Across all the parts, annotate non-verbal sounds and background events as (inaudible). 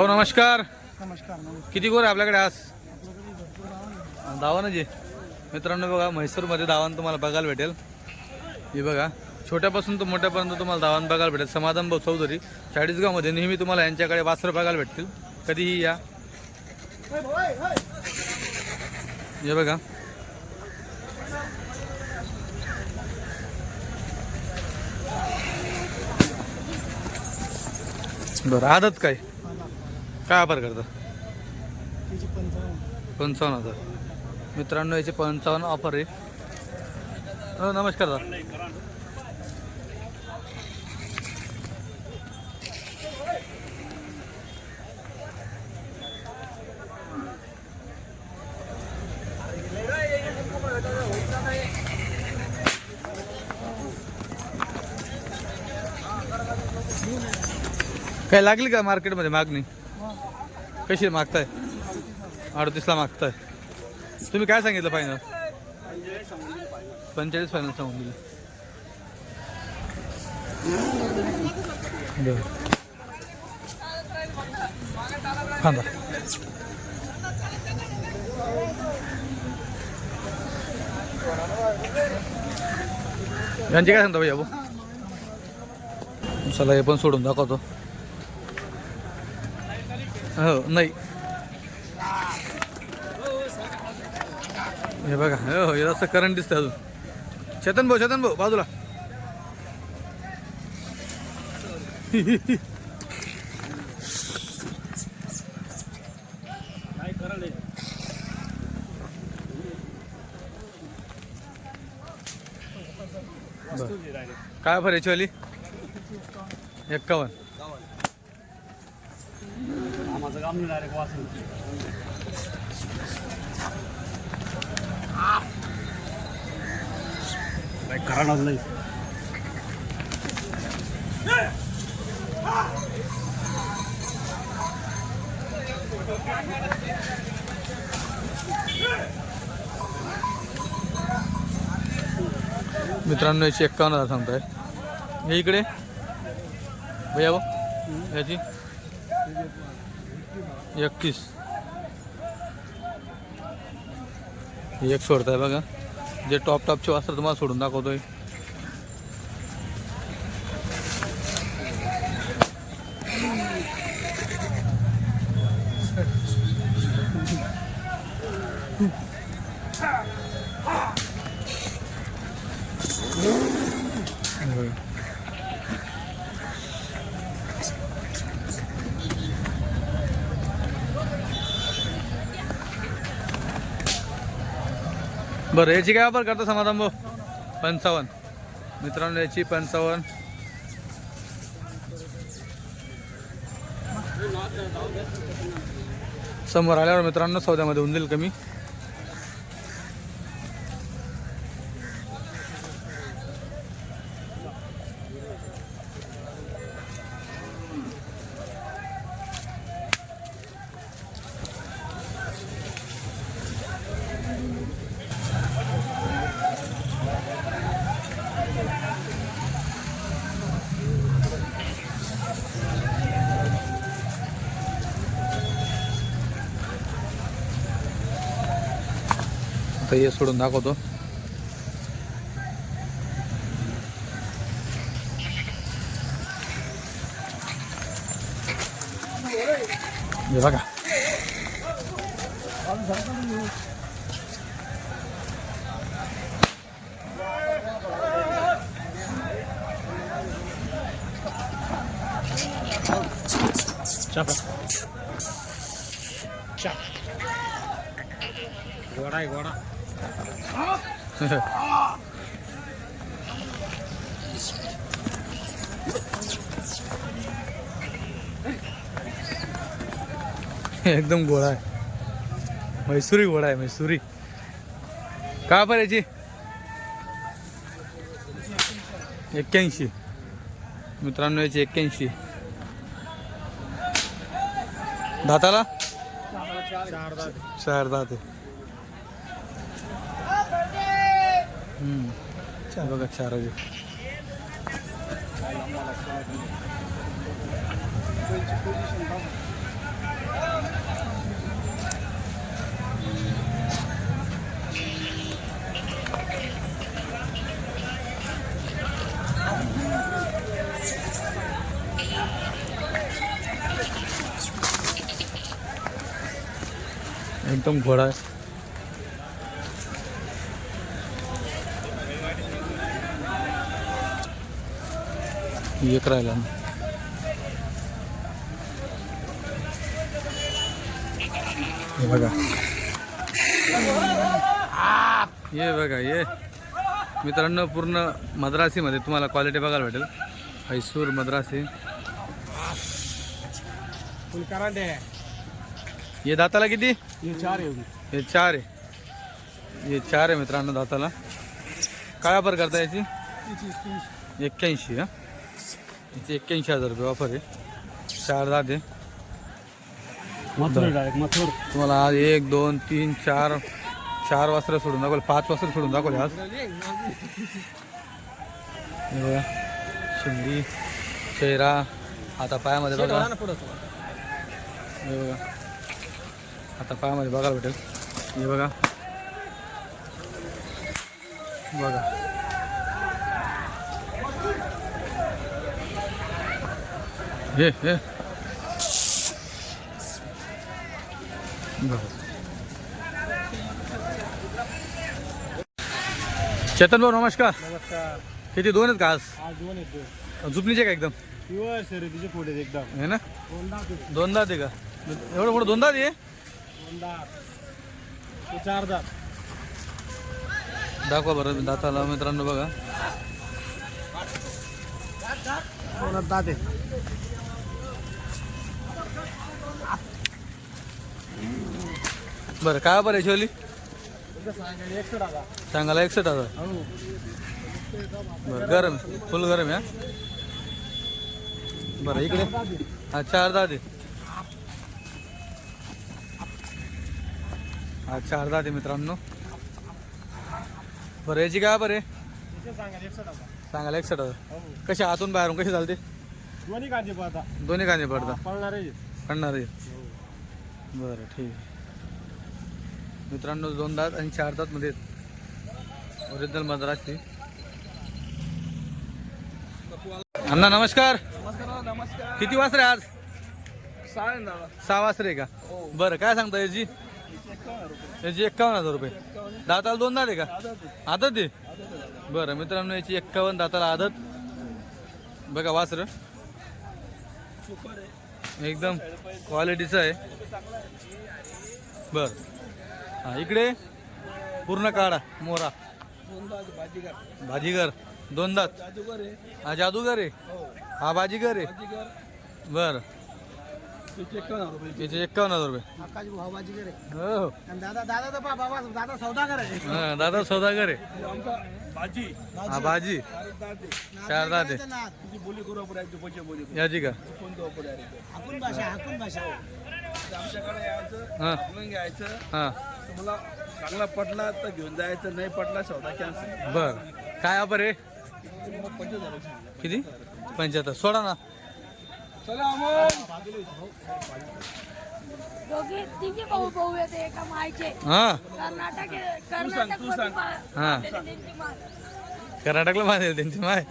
हो नमस्कार. नमस्कार किती गोर आहे आपल्याकडे आज. दावा जे. मित्रांनो बघा म्हैसूरमध्ये दावान तुम्हाला बघायला भेटेल. हे बघा छोट्यापासून तर मोठ्यापर्यंत तुम्हाला दावान बघायला भेटेल. समाधान भाऊ चौधरी चाळीसगावमध्ये नेहमी तुम्हाला यांच्याकडे वासरं बघायला भेटतील. कधीही या. हे बघा. बरं आदत काय? काय वापर करता? पंचावन्न. पंचावन्न हजार. मित्रांनो याचे पंचावन्न ऑफर आहे. हो नमस्कार दादा. काय लागली का मार्केटमध्ये मागणी? कशी मागताय? अडतीसला मागताय. तुम्ही काय सांगितलं फायनल पंचेचाळीस फायनल सांगून दिले बरं. काय सांगता भैया भाऊ चला हे पण सोडून दाखवतो. हो नाही. हे बघा हो हो, असं करंट दिसतं अजून. चेतन भाऊ चेतन भाऊ बाजूला. बरं. काय फर याची वाली? एक्कावन्न. आम्हाला काम नाही डायरेक्ट वाचून काय करणार नाही मित्रांनो याची एक्कावन्न हजार सांगताय. हे इकडे. भैया भाऊ याची. एकतीस. एक सोडताय बघा. जे टॉप टॉपचे वास्त्र तुम्हाला सोडून दाखवतोय. बरं याची काय वापर करता समाधान भाऊ? पंचावन्न. मित्रांनो याची पंचावन्न. समोर आल्यावर मित्रांनो सौद्यामध्ये होऊन जाईल कमी. आता हे सोडून दाखवतो. हे बघा घोडा आहे घोडा (laughs) एकदम गोळा आहे. मैसुरी घोडा आहे मैसुरी. का बरं याची? एक्क्याऐंशी. मित्रांनो याची एक्क्याऐंशी. दाताला? चार दात चार दात आहे. बघा चार एकदम घोडा. है एक राहिला ना हे बघा. ये बघा ये मित्रांनो पूर्ण मद्रासीमध्ये तुम्हाला क्वालिटी बघायला भेटेल. म्हैसूर मद्रासी. हे दाताला किती? हे चार आहे. हे चार आहे. हे चार आहे मित्रांनो दाताला. काय वापर करता याची? एक्क्याऐंशी हा? याची एक्क्याऐंशी हजार रुपये वापर आहे. चार आहे. मथुर डायरेक्ट मथुर. तुम्हाला आज एक दोन तीन चार चार वाजता सोडून दाखवले. पाच वाजता सोडून दाखवले आज. बघा. शिंदी चेहरा. आता पायामध्ये बघा. हे बघा. आता पायामध्ये बघायला भेटेल. हे बघा. बघा. हे हे. चेतन भाऊ नमस्कार. नमस्कार. किती दोन आहेत का आज? आज दोन आहेत झुपणीचे का एकदम? प्युअर शर्यतीचे आहेत एकदम. आहे ना? दोन दात आहेत. दोन दात आहे का? एवढं मोठं दोन दात आहे दोन दात. ते चार दात. दाखवा बरं दाताला मित्रांनो बघा. दोन दात बरं काय बरं तुमचं सांगायला एकसठ हजार. बरं गरम फुल गरम आहे हा? बरं इकडे. हा चार दात आहे हा चार दात आहे मित्रांनो. बरं याची काय बरं सांगायला एकसठ हजार. कशी आतून बाहेरून कशी चालते? दोन्ही कांदे पाहता दोन्ही कांदे पडता पळणार आहे पडणार आहे बरं ठीक आहे. मित्रांनो दोन दात आणि चार दात मध्ये ओरिजिनल मद्रासी अण्णा नमस्कार. किती आहे आज? सहा आहे का? बरं काय सांगता याची याची एक्कावन्न हजार रुपये. दाताला दोन दात आहे का? आदत आहे. बरं मित्रांनो याची एक्कावन्न दाताला आदत. बघा वासर. एकदम क्वालिटीचं आहे. बर. हा इकडे? पूर्ण काढा मोरा. भाजीगर दोन दात. हा जादूगर आहे? हा बाजीगर आहे. बर. याचे एक्कावन्न हजार रुपये. आकाश भाऊ करे हो हो. आणि दादा दादा तर बाबा दादा सौदा करायचे हा, दादा सौदागर आहे. आमचा भाजी हा भाजी. चार दात आहे. तुझी बोली करू आपण यायची पैसे बोली याची का? कोणतं वापर आहे हाकून भाषा. हाकून भाषा आमच्याकडे यायचं हा. म्हणून घ्यायचं. हा. तुम्हाला चांगला पटला तर घेऊन जायचं नाही पटला सौदा कॅन्सल बर. काय ऑफर आहे? पंचवीस किती? पंच्याहत्तर. सोडा ना. चला अमोल. दोघे तिघे भाऊ भाऊ येते एका मायचे हा. कर्नाटक कर्नाटक तू सांग. हा. कर्नाटकला माहिती आहे त्यांची माय.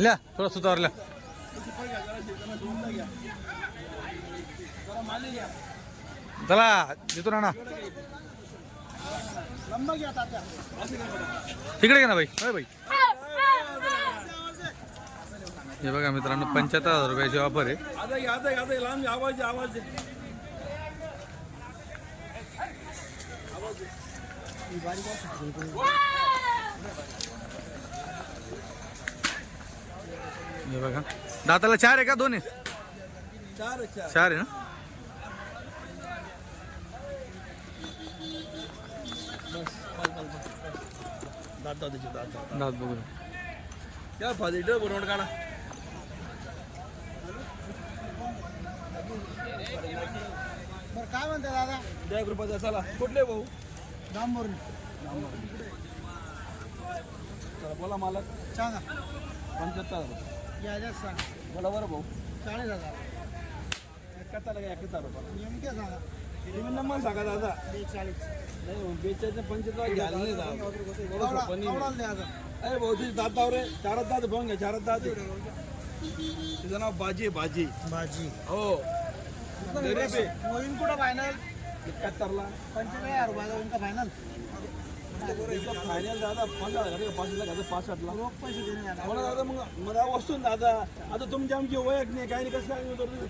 ल्या थोडा सुतावर ल्या. चला देतो ना तिकडे घ्या तिकडे ना बाई. होय बाई. हे बघा मित्रांनो पंच्याहत्तर हजार रुपयाची ऑफर आहे. आता आता आवाज आवाज हे बघा. दाताला चार आहे का दोन आहे चार. चार आहे ना? दात दादाचे दात दात. या फादिटर बनवून काढा बरं काय म्हणते दादा? द्या एक रुपयाचा चला कुठले भाऊ? डांबोर चला बोला मालक. सांगा. पंच्याहत्तर हजार याच्यात सांग. बोला बरं भाऊ. चाळीस हजार. एकाहत्तर एकाहत्तर रुपये नेमके सांगा. तुम्ही नंबर सांगा दादा. बेचाळीस. बेचाळीस पंच्याहत्तर घ्यायला नाही दादा द्यायचा अरे भाऊ तुझी दात दाव रे चारच दात भाऊन घ्या चारच दात. तिचं नाव बाजी बाजी. भाजी हो. गरीब आहे. कुठं फायनल एकाहत्तरला. हजार रुपयाचा फायनल फायनल दादा पंधरा हजार. का पाच लाख पासष्टला रोख पैसे मला दादा मग मला वस्तू दादा. आता तुमची आमची ओळख नाही. काही नाही कसं काय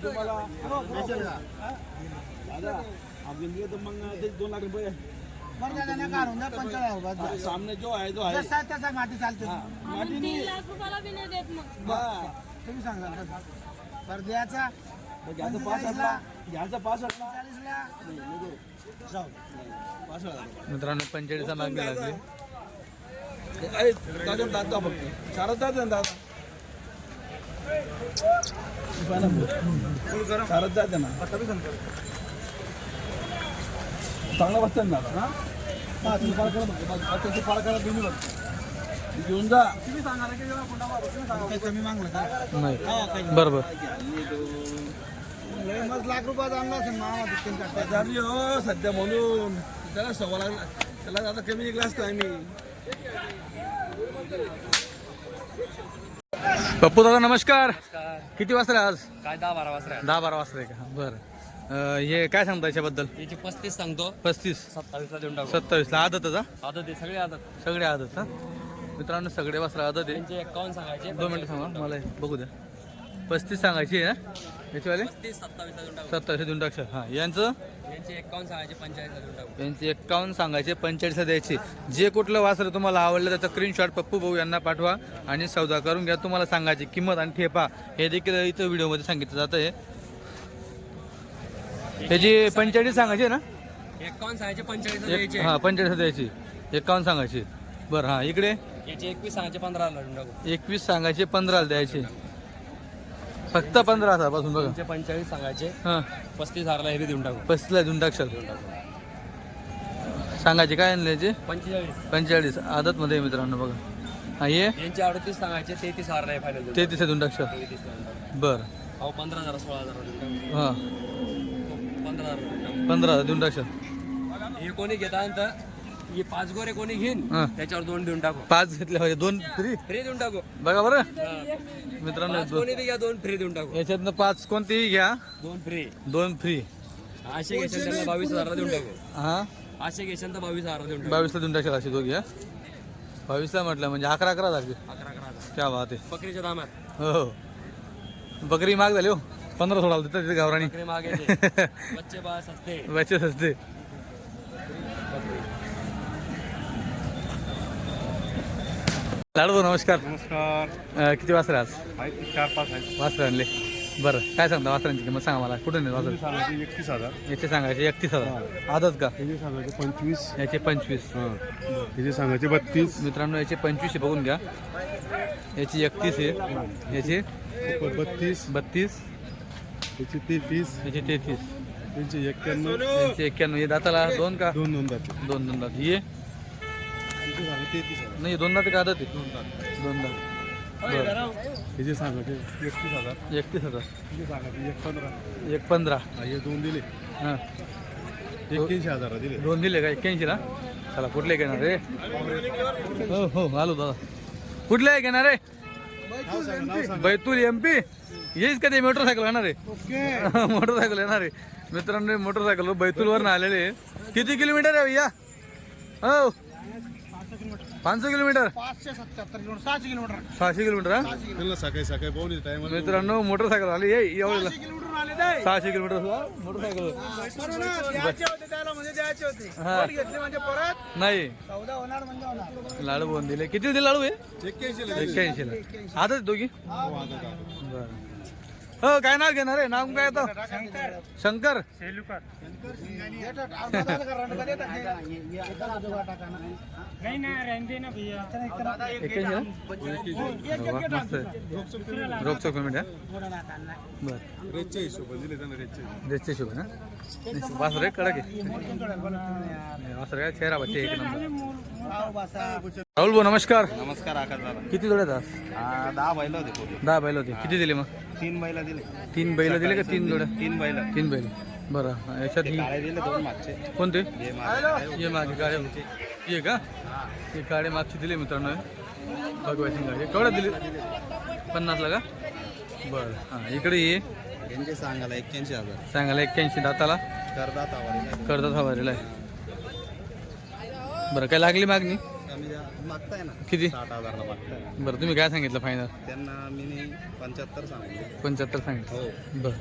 तुम्हाला? हा? दादा आम्ही गेले तर मग ते दोन लाख रुपये. सामने जो आहे तो आहे. चालते. हा, आम्ही माटी तीन नाही लाख रुपयाला बी नाही देत मग. हा. तुम्ही सांगा तर घ्यायचं घ्यायचं. मित्रांनो पंचेचाळीसला मागणी लागली. दादा फक्त. दादा ना दादा. चारच दादा ना चांगला बसतात ना दादा. घेऊन जा कमी मागलं का बरोबर लाख रुपयाचा टाकता शेजारी हो सध्या म्हणून त्याला सव्वा लागला त्याला आता कमी निघला असतो आम्ही पप्पू दादा नमस्कार. किती वाजता आज? काय दहा बारा वाजता दहा बारा वाजता आहे का? बरं. हे काय सांगता याच्याबद्दल? याची पस्तीस सांगतो. पस्तीस. सत्तावीसला देऊन टाकू. सत्तावीसला आदतच हा आता ते सगळे आदत. सगळे आदत हा? मित्रांनो सगळे वाजता आदत आहे. त्यांचे एकावन्न सांगायचे दोन मिनटं सांगा मला बघू द्या. पस्तीस सांगायची आहे ना? याचीवाले पस्तीस सत्तावीसला देऊन टाकू. टाकशे हां यांचं? यांचे एकावन्न सांगायचे देऊन टाकू. यांचे एक्कावन्न सांगायचे पंचेचाळीसला द्यायचे. जे कुठलं वासर तुम्हाला आवडलं त्याचा स्क्रीनशॉट पप्पू भाऊ यांना पाठवा आणि सौदा करून घ्या. तुम्हाला सांगायची किंमत आणि ठेपा. हे देखील इथं व्हिडिओमध्ये सांगितलं जातं हे त्याची पंचेचाळीस सांगायची ना? एकावन्न सांगायचे एक द्यायचे. हां पंचेचाळीस द्यायची. एक्कावन्न सांगायची. बरं हां इकडे? याचे एकवीस सांगायचे पंधराला एकवीस सांगायचे पंधराला द्यायचे. फक्त पंधरा हजारपासून बघा. त्यांचे पंचेचाळीस सांगायचे. हां. पस्तीस हजारला हे देऊन टाकू. पस्तीसला देऊन टाकशाल सांगायचे काय आणले याचे? पंचेचाळीस. पंचेचाळीस. आदतमध्ये मित्रांनो बघा. हां ये यांचे अडतीस सांगायचे तेहतीस हजारला हे फायनल तेहतीस देऊन टाकशाल. बरं. अहो पंधरा हजार सोळा हजार हां. पंधरा हजार देऊन हजार टाकशाल. हे कोणी घेता तर हे पाच गोरे कोणी घेईन हां. त्याच्यावर दोन देऊन टाकू. पाच घेतले पाहिजे दोन फ्री फ्री देऊन टाकू. बघा बरं. मित्रांनो पाच दोन कोणी बी घ्या दोन फ्री देऊन टाकू. याच्यातनं पाच कोणतीही घ्या. दोन फ्री दोन फ्री असे घेशाल त्यांना बावीस हजारला देऊन टाकू. हां? असे घेशाल तर बावीस हजारला देऊन टाकू. बावीसला देऊन टाकशाल अशी दोघी हा? बावीसला म्हटलं म्हणजे अकरा अकरा झाली अकरा अकरा हजार. क्या बात आहे. बकरीच्या दामात. हो हो. बकरी माग झाली हो. पंधरा सोळा देतात तिथे गावराणी. बच्चे बास असते लाडू नमस्कार. नमस्कार. किती वासरे आज? चार पाच आहे वासरे आणले. बरं काय सांगता वासरांची किंमत सांगा मला. कुठून वासर? एकतीस हजार. याचे सांगायचे एकतीस हजार. आदत का? सांगायचे पंचवीस. याचे पंचवीस. हां. त्याचे सांगायचे बत्तीस. मित्रांनो याचे पंचवीस आहे बघून घ्या. याची एकतीस आहे. याचे बत्तीस. बत्तीस. त्याचे तेहतीस याचे तेहतीस त्यांचे एक्क्याण्णव. यांचे एक्क्याण्णव. हे दाताला दोन का? दोन दोन जाते दोन दोन दात. ये त्याचे सांगायचे तेहतीस हजार. नाही दोन दात का आदत आहे? दोन दात. दोन दात. बरं. त्याचे सांगायचे एकतीस हजार. एकतीस हजार. त्याचे सांगायचे एक पंधरा. एक पंधरा. हा, हे दोन दिले. हां. एक्क्याऐंशी हजार दिले. दोन दिले का? एक्क्याऐंशी ना चला कुठले घेणार रे? हो हो आलो दादा. कुठले घेणार रे? नाव सांगा नाव सांगा. बैतूल एम पी येईच का ते मोटरसायकल येणार आहे ओके. (laughs) मोटरसायकल येणार आहे मित्रांनो मोटरसायकल बैतूलवर आलेले. किती किलोमीटर आहे भैया? हो. पाचशे किलोमीटर. सहाशे किलोमीटर. सहाशे किलोमीटर त्यांना सकाळी सकाळी मित्रांनो मोटरसायकल आली ये एवढं किलोमीटर आले ते. सहाशे किलोमीटर मोटरसायकल बरोबर ना? द्यायचे होते त्याला म्हणजे द्यायचे होते. पण घेतले म्हणजे परत? नाही. म्हणजे होणार. लाडू बोन दिले. किती दिले लाडू हे? एक्क्याऐंशी. एक्क्याऐंशी ला आता दोघी. बरं. हो काय नाव घेणार आहे? नाव काय येतं शंकर. नाही ना रेंदे ना भैया. एक्क्याऐंशी ना वा, मस्त पेमेंट बरं रेटच्या हिशोबाने दिले त्यांना रेटच्या देशचे शुभ ना वासर कडक आहे. वासर काय चेहरा बच्चे एक नंबर. राहुल भाऊ नमस्कार. नमस्कार आकाश दादा. किती जोड्यात आज? दहा बैल होते पूर्ण. दहा बैल होते. किती दिले मग? तीन बैल दिले. तीन बैल दिले का तीन जोड्या? तीन बैल. तीन बैल. बरं. याच्यात ही काळे दिले दोन मागचे. कोणते? हे मागे. ये मागे गाडी होती. ये का? ही. गाडी मागची दिली मित्रांनो. भगवाची गाडी केवढ्या दिली? पन्नासला का? बरं. हां इकडे ये. यांचे सांगायला एक्क्याऐंशी हजार. सांगायला एक्क्याऐंशी दाताला. करदात आवाज कर्जत हवारीला आहे. बरं काय लागली मागणी? कमी मागताय ना किती? साठ हजारला मागताय. बरं तुम्ही काय सांगितलं फायनल त्यांना मी पंच्याहत्तर सांगितले. पंच्याहत्तर सांगितलं. हो. बरं.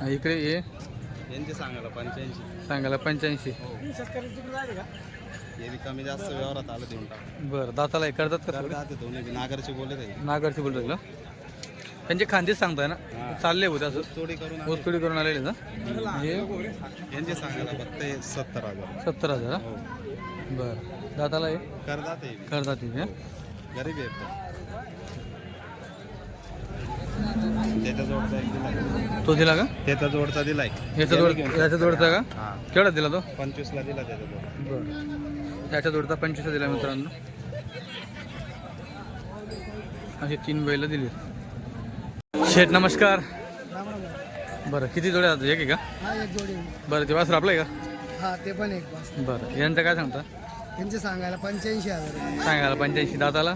हां इकडे ये यांचे सांगायला पंच्याऐंशी. सांगायला पंच्याऐंशी. हे. बी कमी जास्त व्यवहारात आलं देऊन टाक बरं दाताला हे करतात का सगळे? आहे दोन्ही नागरचे बोलत आहे नागरची बोलतो का? त्यांचे खांदेच सांगताय ना? चालले होते असं? चोरी करून आले. वस्तुडी करून आलेले ना? हे? यांचे सांगायला फक्त हे सत्तर हजार. सत्तर हजार हो? हा? बरं. दाताला हे? करदात. आहे हा? गरीब आहे जोडचा एक तो दिला का? त्याचा जोडचा दिलाय. याचा जोड याचा जोडचा का? हा. केवढा दिला तो? पंचवीसला दिला त्याचा जोड. बरं. याच्या जोडचा पंचवीस दिला मित्रांनो. असे तीन बैल दिली. शेठ नमस्कार. बरं किती जोड्या आहेत? एक आहे का? हा एक जोडी बरं ते वासर आपलं आहे हा ते पण एक का बरं यांचं काय सांगता? त्यांचे सांगायला पंच्याऐंशी हजार. सांगायला पंच्याऐंशी. दाताला?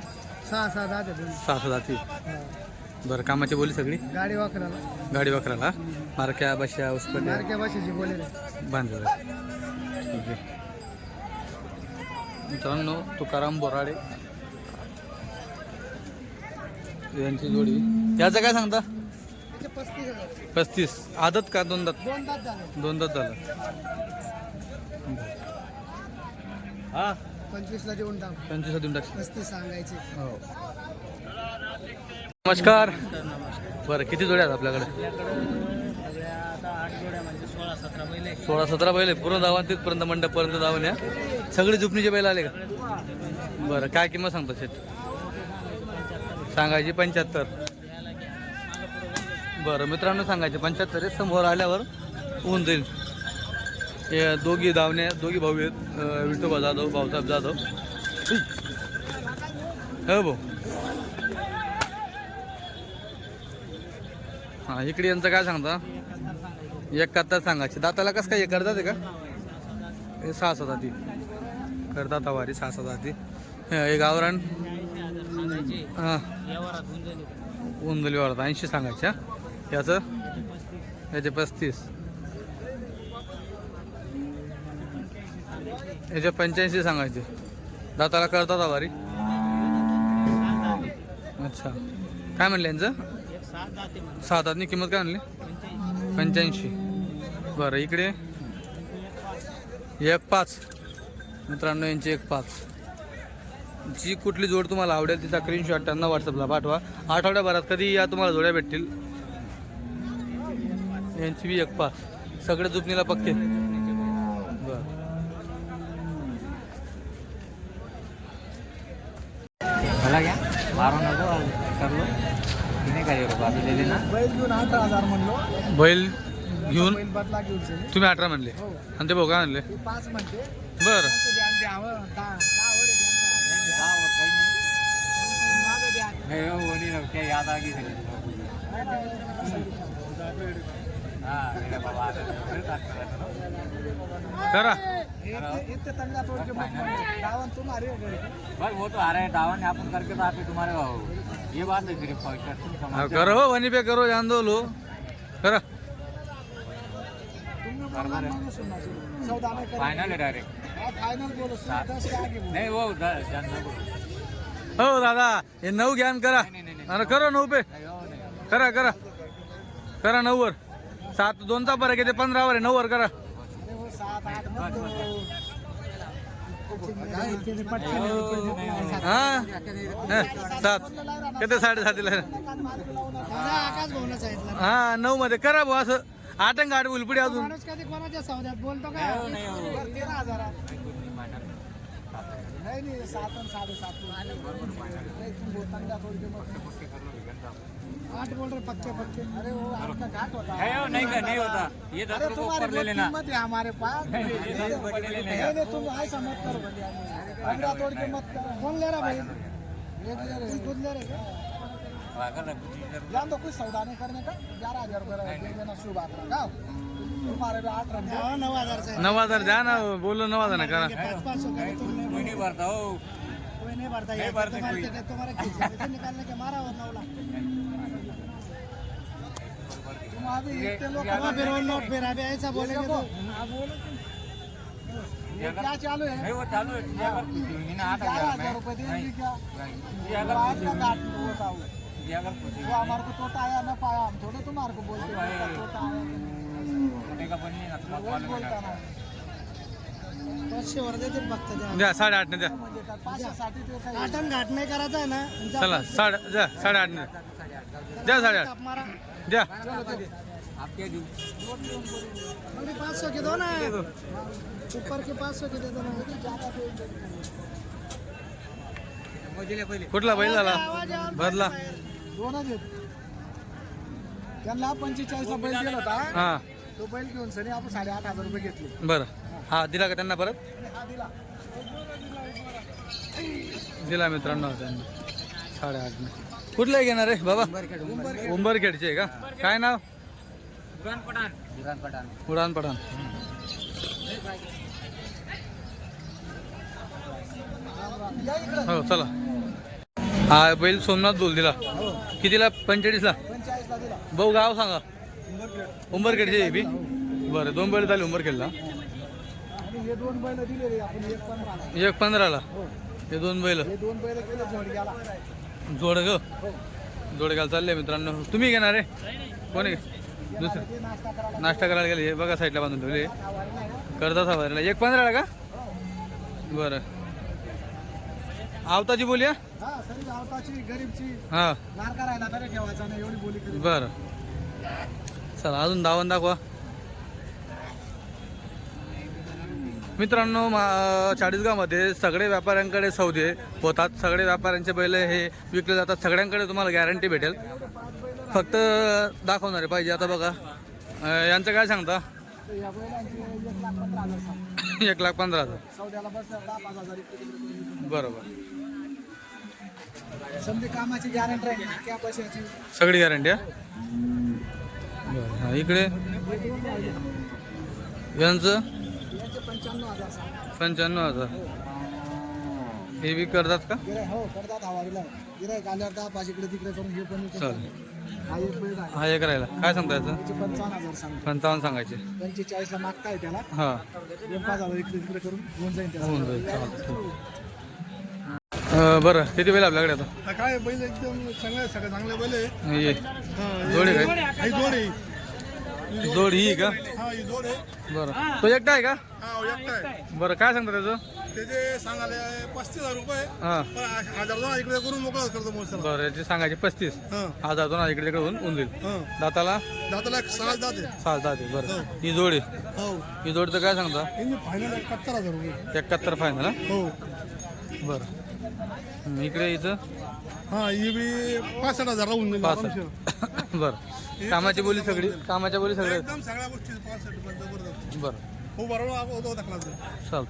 सहा सहा दहा ते दोन सहा जाती हा. बरं कामाची बोली सगळी? गाडी वाकराला. गाडी वखराला मारक्या बशा उसपट्या? बारक्या भाषेची बोले बांधलेलं आहे. ठीक आहे. मित्रांनो तुकाराम बोराडे. यांची जोडी. याचं काय सांगता? त्याचे पस्तीस हजार. पस्तीस. आदत का दोन दात? दोन तास झाले. दोन दात झालं. पंचवीसला देऊन टाक पंचवीस देऊन टाक. पस्तीस सांगायचे. हो. नमस्कार. बरं किती जोड्या आहेत आपल्याकडे? सोळा सतरा बैल आहे. पूर्ण धावून तिथपर्यंत मंडपपर्यंत धावून या. सगळे जुपणीचे बैल आले का? बरं काय किंमत सांगता शेत सांगायची पंच्याहत्तर. बरं मित्रांनो सांगायचे पंच्याहत्तर समोर आल्यावर होऊन जाईल. हे दोघी धावणे दोघी भाऊ आहेत. विठोबा जाधव भाऊसाहेब जाधव. हो भाऊ. हां इकडे यांचं काय सांगता? एक करतात सांगायचे. दाताला कसं काय एक करतात का? हे सहा सात ती करतात वारी सहा सात ती हे गावरान. हां. उंदली वाढत ऐंशी सांगायच्या याचं? याचे पस्तीस. याचे पंच्याऐंशी सांगायचे. दाताला करतात आवारी अच्छा. काय म्हणले यांचं? सात आतनी किंमत काय म्हणली? पंच्याऐंशी. बरं इकडे. एक पाच. मित्रांनो यांची एक पाच. जी कुठली जोड तुम्हाला आवडेल तिचा स्क्रीनशॉट त्यांना व्हॉट्सअपला पाठवा. आठवड्याभरात कधी या तुम्हाला जोड्या भेटतील? यांची बी एक पाच. सगळे जुपणीला पक्के. मारू नको करलो तिने काय दिली ना? बैल घेऊन अठरा हजार म्हणलो. बैल घेऊन? बैल बदला घेऊन चले. तुम्ही अठरा म्हणले? आणि ते भाऊ काय म्हणले? ते पाच म्हणते. बरं. द्यावं. दहा दहा वर आहे त्यांचा. दहा वर काही नाही. नाही हो, हा फिर टाकता रहता ना. करा. इतने- तंगा तोड़ के मत मारो. हो गए. भाई वो तो आ रहे हैं दावा ने अपन करके तो आप ही तुम्हारे भाव। ये बात है सिर्फ अब समझते करो हो? वनी पे करो जान दो लो। करा. फाइनल है। डायरेक्ट हाँ, फाइनल बोलो सुन, दस के आगे बोलो. नहीं वो हो दादा हे नऊ घ्यान करा। नहीं नहीं अरे करो नऊ पे। करा करा। करा नऊवर सात दोनचा फरक आहे पंधरावर आहे नऊवर करा. सात हा सात. किती साडेसातीला हा नऊ मध्ये करा भाऊ असं आटंग आठ उलपडी अजून. बोलतो का नाही सात साडेसात. नाही, तुम बोलता का थोड़ी किंमत आठ बोल रहे पक्के पक्के। अरे वो आपका घाट होता है। नहीं, वो नहीं नहीं होता। ये दस अरे रुपये तुम्हारी ऊपर ले बहुत लेना। कीमत है हमारे पास। (laughs) ये दस रुपये ले लेने। नहीं नहीं तुम ऐसा मत करो पंद्रह तोड़ के मत करो। कौन ले रहा भाई? एक ले रहे खुद ले रहे क्या? अगर कुछ इधर- जान दो कुछ सौदा नहीं करने का। ग्यारह हजार रुपये दे देना शुभ बात रहा। तुम्हारे भी आठ रन नौ हजार से। नऊ हजार द्या ना बोललो नऊ हजार ना करा। पाँच पाँच सौ का तुम नहीं कोई नहीं भरता हो। कोई नहीं भरता नहीं ये भरते तुम्हारे कोई। से- तुम्हारे खींचे से निकालने के मारा और नौ लाख अभी इतने लोग कहाँ फिर और नोट फिर अभी ऐसा बोलेंगे तो ये क्या चालू है वो चालू है. ना आठ हूँ तुझे अगर खुशी वो हमारे को तोता आया ना पाया हम थोड़े तुम्हारे को बोलते हैं ना ना. ना पाचशे वर देते फक्त द्या. द्या म्हणजे आठण घाट नाही करायचं आहे ना. चला साडे द्या साडेआठने द्या. साडेआठ मारा. द्या. आपके देऊ अभी पाँच सौ के दो ना। ऊपर के पाँच सौ के दे दो ना। मोजीले पहिले कुठला बैल झाला? भरला. दोनच आहेत त्यांना पंचेचाळीसला बैल दिला होता. हा. तो बैल घेऊन सनी आपण साडेआठ हजार रुपये घेतले. बरं. हा दिला का त्यांना परत? हा दिला. दिला मित्रांनो त्यांना. साडेआठने कुठला घेणार आहे? बाबा. उंबरखेडचे आहे का? काय नाव? उडान पठाण. हो चला. हा बैल सोमनाथ बोल दिला. कितीला? पंचेचाळीसला? पंचेचाळीसला भाऊ गाव सांगा. उंबरखेडचे आहे बी? बरं दोन बैल झाले उंबरखेडला. हे दोन बैल एक पंधराला. हे दोन बैल. हे दोन बैल केले जोड गेला जोड ग. जोड घाल चालले मित्रांनो. तुम्ही घेणार आहे? कोणी? दुसरं? नाश्ता करायला गेले. हे बघा साईडला बांधून ठेवले. करतात हवारीला एक पंधराला का? बरं. आवताची बोली हा? बरं. चला अजून दावण दाखवा. मित्रांनो मा चाळीसगावमध्ये सगळे व्यापाऱ्यांकडे सौदे होतात. सगळे व्यापाऱ्यांचे बैल हे विकले जातात. सगळ्यांकडे तुम्हाला गॅरंटी भेटेल. फक्त दाखवणारे पाहिजे. आता बघा. यांचं काय सांगता? एक लाख पंधरा हजार. बरोबर. कामाची गॅरंटी सगळी गॅरंटी हा इकडे. याचे? पंच्याण्णव हजार सांग पंच्याण्णव हजार. हे बी करतात का? गिराय हो करतात हवारीला. गिरायक आल्यावर दहा पाच इकडे तिकडे करून हे पण चालेल. हा एक बैल आहे. हा एक राहिला. काय सांगता याचं त्याचे पंचावन्न हजार सांगतो. पंचावन्न सांगायचे. पंचेचाळीसला मागताय त्याला. हा. दोन पाच हजार इकडे तिकडे करून होऊन जाईल होऊन जाईल. चालतं अं, बरं. किती वेळ आपल्याकडे आता? काय बैल एकदम चांगले सगळं चांगले बैल आहे ये जोडी काय? ही जोड आहे जोड ही का? हा ही जोड आहे. बरं. तो एकटा आहे का? हा एकटा आहे. बरं काय सांगता त्याचं? त्याचे सांगाले पस्तीस हजार रुपये हां. पण हजार दोन इकडे करून मोकळा करतो बरं याची सांगायची पस्तीस. हा. हजार दोन इकडे तिकडे होऊन होऊन जाईल. हा. दाताला? दाताला एक सहा जाते सहा दहा ते बरं. ही. जोडी? हो. ही जोडचं काय सांगता? यांनी फायनल एकाहत्तर हजार रुपये. एकाहत्तर फायनल हो? बरं. हं, इकडे इथं हा ही बी पासष्ट हजार राहून जाईल आरामशीर. पाच (laughs) बरं. कामाची बोली सगळी कामाच्या बोली सगळ्या एकदम सगळ्या गोष्टी पासष्ट बरं. हो बरोबर होतो चालतं